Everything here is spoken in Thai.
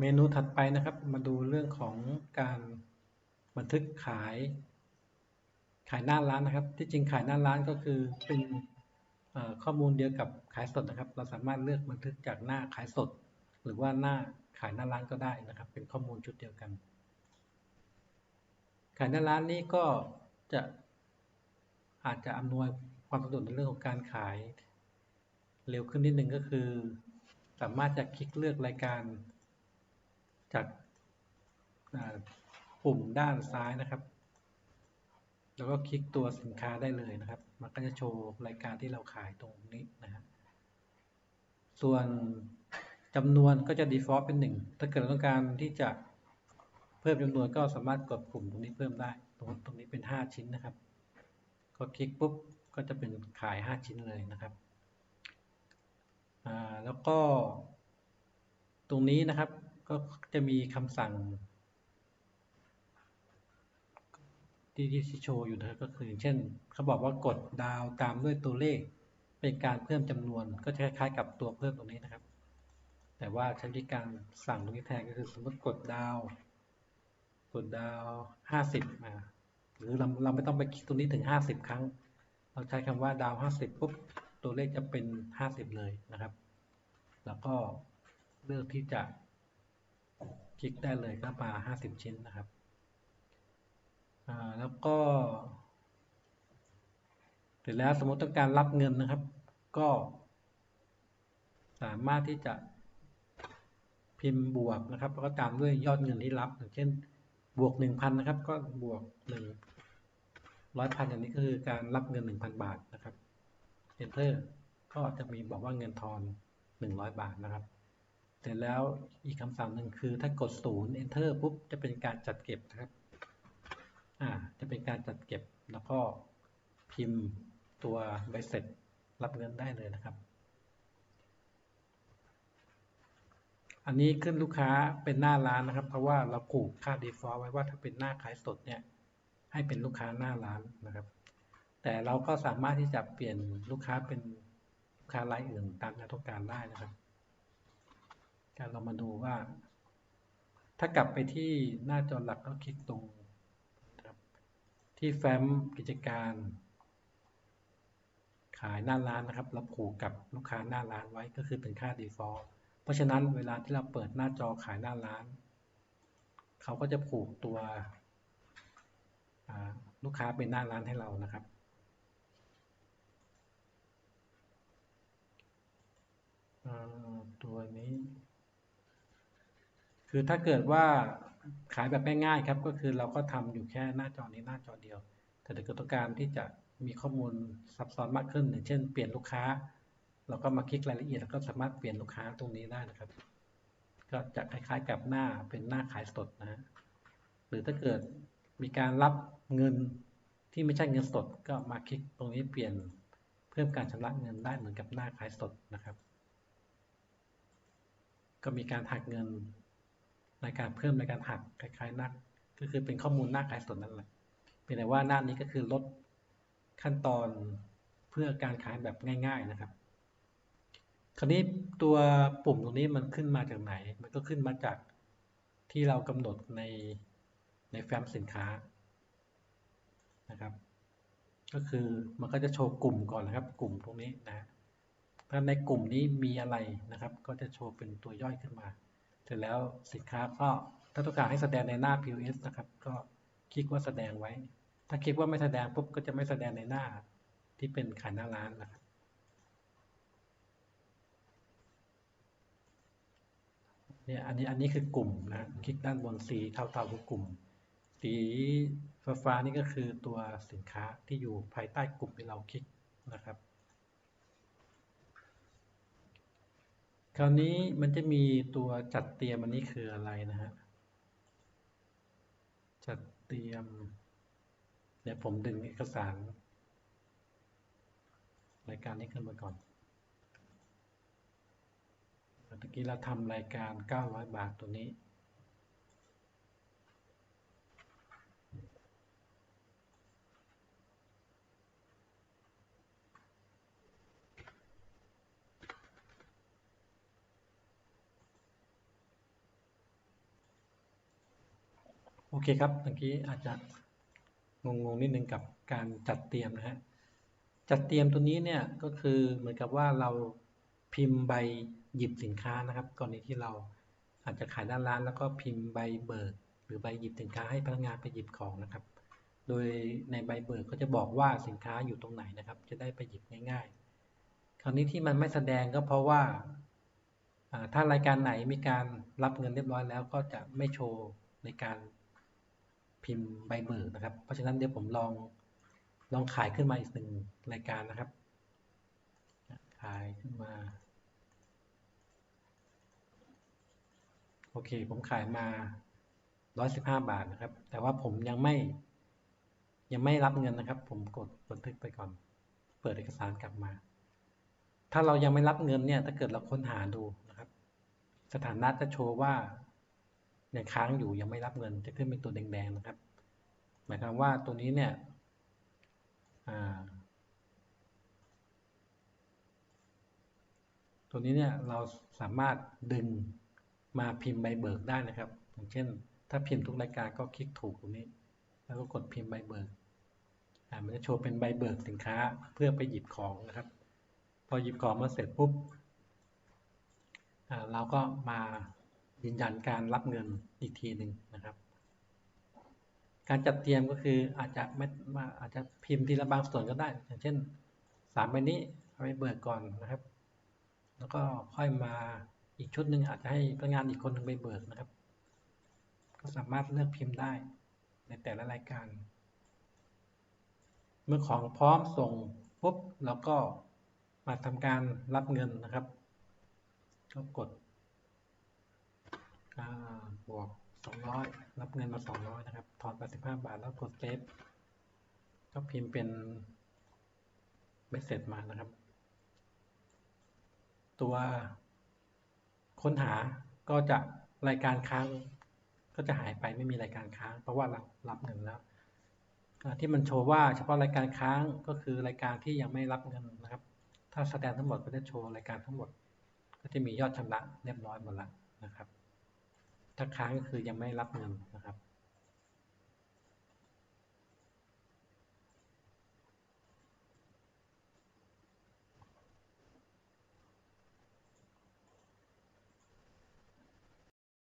เมนูถัดไปนะครับ มาดูเรื่องของการบันทึกขาย ขายหน้าร้านนะครับ ที่จริงขายหน้าร้านก็คือเป็นข้อมูลเดียวกับขายสดนะครับ เราสามารถเลือกบันทึกจากหน้าขายสด หรือว่าหน้าขายหน้าร้านก็ได้นะครับ เป็นข้อมูลชุดเดียวกัน ขายหน้าร้านนี้ก็จะอาจจะอำนวยความสะดวกในเรื่องของการขาย เร็วขึ้นนิดนึงก็คือ สามารถจะคลิกเลือกรายการ จากปุ่มด้านซ้ายนะครับ แล้วก็คลิกตัวสินค้าได้เลยนะครับ มันก็จะโชว์รายการที่เราขายตรงนี้นะครับส่วนจำนวนก็จะ default เป็นหนึ่งถ้าเกิดต้องการที่จะเพิ่มจำนวนก็สามารถกดปุ่มตรงนี้เพิ่มได้ ตรงตรงนี้เป็น 5 ชิ้นนะครับ ก็คลิกปุ๊บก็จะเป็นขาย 5 ชิ้นเลยนะครับ แล้วก็ตรงนี้นะครับ ก็จะมีคำสั่ง ที่ที่โชว์อยู่นะก็คือ เช่นเขาบอกว่ากดดาวตามด้วยตัวเลข เป็นการเพิ่มจำนวนก็จะคล้ายๆกับตัวเพิ่มตรงนี้นะครับ แต่ว่าใช้วิธีการสั่งตรงนี้แทนก็คือสมมติกดดาวกดดาวห้าสิบมาหรือเราเราไม่ต้องไปคลิกตรงนี้ถึงห้าสิบครั้ง เราใช้คำว่าดาวห้าสิบปุ๊บตัวเลขจะเป็นห้าสิบเลยนะครับ แล้วก็เลือกที่จะ คลิกได้เลยก็มาห้าสิบชิ้นนะครับแล้วก็ เสร็จแล้วสมมติต้องการรับเงินนะครับ ก็ สามารถที่จะพิมพ์บวกนะครับ แล้วก็ตามด้วยยอดเงินที่รับ อย่างเช่น บวกหนึ่งพันนะครับ ก็บวกหนึ่งร้อยพันอย่างนี้ก็คือการรับเงินหนึ่งพันบาทนะครับ enter ก็จะมีบอกว่าเงินทอนหนึ่งร้อยบาทนะครับ เสร็จแล้วอีกคำสั่งหนึ่งคือถ้ากดศูนย์ enter ปุ๊บจะเป็นการจัดเก็บนะครับ อ่า จะเป็นการจัดเก็บแล้วก็พิมพ์ตัวใบเสร็จรับเงินได้เลยนะครับ อันนี้ขึ้นลูกค้าเป็นหน้าร้านนะครับ เพราะว่าเราผูกค่า default ไว้ว่าถ้าเป็นหน้าขายสดเนี่ยให้เป็นลูกค้าหน้าร้านนะครับ แต่เราก็สามารถที่จะเปลี่ยนลูกค้าเป็นลูกค้ารายอื่นตามที่ต้องการได้นะครับ เรามาดูว่า ถ้ากลับไปที่หน้าจอหลักก็คลิกตรงที่แฟ้มกิจการ ขายหน้าร้านนะครับ เราผูกกับลูกค้าหน้าร้านไว้ก็คือเป็นค่า default เพราะฉะนั้นเวลาที่เราเปิดหน้าจอขายหน้าร้าน เขาก็จะผูกตัวลูกค้าเป็นหน้าร้านให้เรานะครับ ตัวนี้ คือถ้าเกิดว่าขายแบบง่ายๆครับ ก็คือเราก็ทำอยู่แค่หน้าจอนี้หน้าจอเดียว แต่ถ้าเกิดต้องการที่จะมีข้อมูลซับซ้อนมากขึ้นอย่างเช่นเปลี่ยนลูกค้า เราก็มาคลิกรายละเอียดแล้วก็สามารถเปลี่ยนลูกค้าตรงนี้ได้นะครับ ก็จะคล้ายๆกับหน้าเป็นหน้าขายสดนะฮะหรือถ้าเกิดมีการรับเงินที่ไม่ใช่เงินสด ก็มาคลิกตรงนี้เปลี่ยนเพิ่มการชำระเงินได้เหมือนกับหน้าขายสดนะครับ ก็มีการหักเงิน ในการเพิ่มในการหักคล้ายๆนักก็คือเป็นข้อมูลหน้าขายสดนั่นแหละเป็นแต่ว่าหน้านี้ก็คือลดขั้นตอนเพื่อการขายแบบง่าย ๆนะครับ คราวนี้ตัวปุ่มตรงนี้มันขึ้นมาจากไหน มันก็ขึ้นมาจากที่เรากำหนดในในแฟ้มสินค้านะครับ ก็คือมันก็จะโชว์กลุ่มก่อนนะครับ กลุ่มตรงนี้นะถ้าในกลุ่มนี้มีอะไรนะครับ ก็จะโชว์เป็นตัวย่อยขึ้นมา ร็จแล้วสินค้าก็ถ้าต้องการให้แสดงในหน้า POS นะครับ ก็คลิกว่าแสดงไว้ ถ้าคลิกว่าไม่แสดงปุ๊บก็จะไม่แสดงในหน้าที่เป็นขายหน้าร้านนะครับเนี่ยอันนี้อันนี้คือกลุ่มนะคลิกด้านบนสีเทาๆคือกลุ่ม สีฟ้าๆนี่ก็คือตัวสินค้าที่อยู่ภายใต้กลุ่มที่เราคลิกนะครับ ราวนี้มันจะมีตัวจัดเตรียมอันนี้คืออะไรนะฮะ จัดเตรียม เดี๋ยวผมดึงเอกสาร รายการนี้ขึ้นมาก่อนเมื่อกี้เราทำรายการ 900 บาทตัวนี้ เคครับเมื่อกี้อาจจะงงงๆนิดนึงกับการจัดเตรียมนะฮะ จัดเตรียมตัวนี้เนี่ยก็คือเหมือนกับว่าเราพิมพ์ใบหยิบสินค้านะครับ กรณีที่เราอาจจะขายด้านร้านแล้วก็พิมพ์ใบเบิก หรือใบหยิบสินค้าให้พนักงานไปหยิบของนะครับ โดยในใบเบิกก็จะบอกว่าสินค้าอยู่ตรงไหนนะครับ จะได้ไปหยิบง่าย ๆ คราวนี้ที่มันไม่แสดงก็เพราะว่าถ้ารายการไหนมีการรับเงินเรียบร้อยแล้วก็จะไม่โชว์ในการ พิมพ์ใบเบิกนะครับ เพราะฉะนั้นเดี๋ยวผมลองลองขายขึ้นมาอีกหนึ่งรายการนะครับ ขายขึ้นมา โอเค ผมขายมา 115 บาทนะครับ แต่ว่าผมยังไม่ ยังไม่รับเงินนะครับ ผมกดบันทึกไปก่อน เปิดเอกสารกลับมา ถ้าเรายังไม่รับเงินเนี่ย ถ้าเกิดเราค้นหาดูนะครับ สถานะจะโชว์ว่า ยังค้างอยู่ยังไม่รับเงินจะขึ้นเป็นตัวแดงๆนะครับ หมายความว่าตัวนี้เนี่ยตัวนี้เนี่ยเราสามารถดึงมาพิมพ์ใบเบิกได้นะครับ อย่างเช่น ถ้าพิมพ์ทุกรายการก็คลิกถูกตรงนี้ แล้วก็กดพิมพ์ใบเบิกมันจะโชว์เป็นใบเบิกสินค้าเพื่อไปหยิบของนะครับ พอหยิบของมาเสร็จปุ๊บเราก็มา ยืนยันการรับเงินอีกทีหนึ่งนะครับ การจัดเตรียมก็คืออาจจะไม่อาจจะพิมพ์ทีละบางส่วนก็ได้ อย่างเช่นสามใบนี้เอาไปเบิกก่อนนะครับ แล้วก็ค่อยมาอีกชุดหนึ่งอาจจะให้พนักงานอีกคนหนึ่งไปเบิกนะครับ ก็สามารถเลือกพิมพ์ได้ในแต่ละรายการ เมื่อของพร้อมส่งปุ๊บเราก็มาทำการรับเงินนะครับ ก็กด บวก200รับเงินมา200นะครับ ถอน85บาทแล้วกดเซฟก็พิมพ์เป็นเมสเสร็จมานะครับ ตัวค้นหาก็จะรายการค้างก็จะหายไปไม่มีรายการค้าง เพราะว่ารับรับเงินแล้วที่มันโชว์ว่าเฉพาะรายการค้างก็คือรายการที่ยังไม่รับเงินนะครับ ถ้าแสดงทั้งหมดก็จะโชว์รายการทั้งหมด ก็จะมียอดชำระเรียบร้อยหมดแล้วนะครับ ถ้าค้างก็คือยังไม่รับเงินนะครับ